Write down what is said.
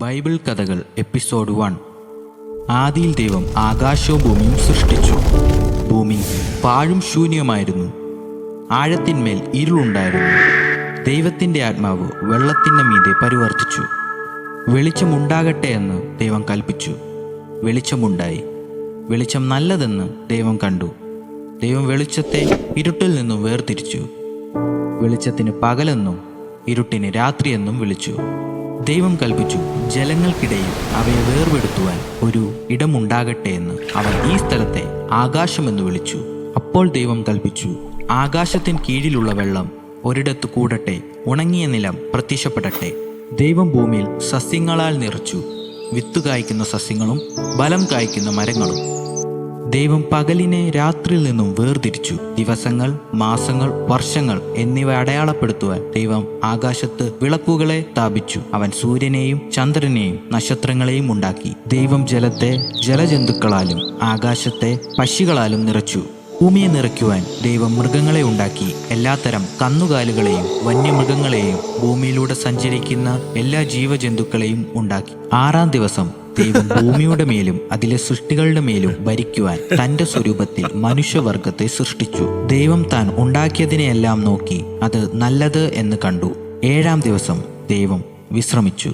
Bible കഥകൾ episode one. ആദിയിൽ ദൈവം ആകാശവും ഭൂമിയും സൃഷ്ടിച്ചു. ഭൂമി പാഴും ശൂന്യമായിരുന്നു. ആഴത്തിന്മേൽ ഇരുളുണ്ടായിരുന്നു. ദൈവത്തിന്റെ ആത്മാവ് വെള്ളത്തിന്റെ മീതെ പരിവർത്തിച്ചു. വെളിച്ചമുണ്ടാകട്ടെ എന്ന് ദൈവം കൽപ്പിച്ചു. വെളിച്ചമുണ്ടായി. വെളിച്ചം നല്ലതെന്ന് ദൈവം കണ്ടു. ദൈവം വെളിച്ചത്തെ ഇരുട്ടിൽ നിന്നും വേർതിരിച്ചു. വെളിച്ചത്തിന് പകലെന്നും ഇരുട്ടിന് രാത്രിയെന്നും വിളിച്ചു. ദൈവം കൽപ്പിച്ചു ജലങ്ങൾക്കിടയിൽ അവയെ വേർപെടുത്തുവാൻ ഒരു ഇടമുണ്ടാകട്ടെ എന്ന് അവർ ഈ സ്ഥലത്തെ ആകാശമെന്ന് വിളിച്ചു. അപ്പോൾ ദൈവം കൽപ്പിച്ചു ആകാശത്തിന് കീഴിലുള്ള വെള്ളം ഒരിടത്ത് കൂടട്ടെ ഉണങ്ങിയ നിലം പ്രത്യക്ഷപ്പെടട്ടെ. ദൈവം ഭൂമിയിൽ സസ്യങ്ങളാൽ നിറച്ചു വിത്ത് കായ്ക്കുന്ന സസ്യങ്ങളും ബലം കായ്ക്കുന്ന മരങ്ങളും ദൈവം പകലിനെ രാത്രിയിൽ നിന്നും വേർതിരിച്ചു. ദിവസങ്ങൾ മാസങ്ങൾ വർഷങ്ങൾ എന്നിവ അടയാളപ്പെടുത്തുവാൻ ദൈവം ആകാശത്ത് വിളക്കുകളെ സ്ഥാപിച്ചു. അവൻ സൂര്യനെയും ചന്ദ്രനെയും നക്ഷത്രങ്ങളെയും ഉണ്ടാക്കി. ദൈവം ജലത്തെ ജലജന്തുക്കളാലും ആകാശത്തെ പക്ഷികളാലും നിറച്ചു. ഭൂമിയെ നിറയ്ക്കുവാൻ ദൈവം മൃഗങ്ങളെ ഉണ്ടാക്കി എല്ലാത്തരം കന്നുകാലുകളെയും വന്യമൃഗങ്ങളെയും ഭൂമിയിലൂടെ സഞ്ചരിക്കുന്ന എല്ലാ ജീവജന്തുക്കളെയും ഉണ്ടാക്കി. ആറാം ദിവസം ദൈവം ഭൂമിയുടെ മേലും അതിലെ സൃഷ്ടികളുടെ മേലും ഭരിക്കുവാൻ തന്റെ സ്വരൂപത്തിൽ മനുഷ്യവർഗത്തെ സൃഷ്ടിച്ചു. ദൈവം താൻ ഉണ്ടാക്കിയതിനെയെല്ലാം നോക്കി അത് നല്ലത് എന്ന് കണ്ടു. ഏഴാം ദിവസം ദൈവം വിശ്രമിച്ചു.